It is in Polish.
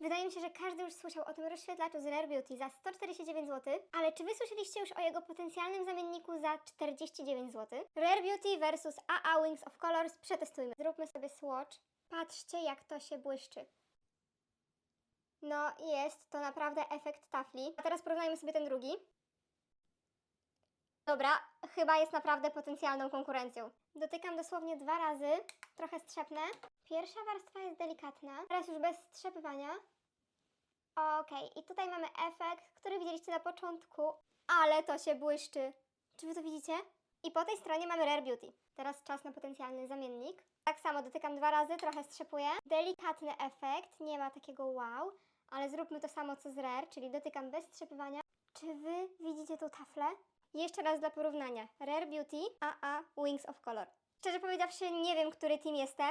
Wydaje mi się, że każdy już słyszał o tym rozświetlaczu z Rare Beauty za 149 zł, ale czy wy słyszeliście już o jego potencjalnym zamienniku za 49 zł? Rare Beauty versus AA Wings of Colors przetestujmy. Zróbmy sobie swatch. Patrzcie jak to się błyszczy. No jest to naprawdę efekt tafli. A teraz porównajmy sobie ten drugi. Dobra, chyba jest naprawdę potencjalną konkurencją. Dotykam dosłownie dwa razy, trochę strzepnę. Pierwsza warstwa jest delikatna, teraz już bez strzepywania. Okej, i tutaj mamy efekt, który widzieliście na początku, ale to się błyszczy. Czy wy to widzicie? I po tej stronie mamy Rare Beauty. Teraz czas na potencjalny zamiennik. Tak samo dotykam dwa razy, trochę strzepuję. Delikatny efekt, nie ma takiego wow, ale zróbmy to samo co z Rare, czyli dotykam bez strzepywania. Czy wy widzicie tą taflę? Jeszcze raz dla porównania. Rare Beauty, AA Wings of Color. Szczerze powiedziawszy, nie wiem, który team jestem.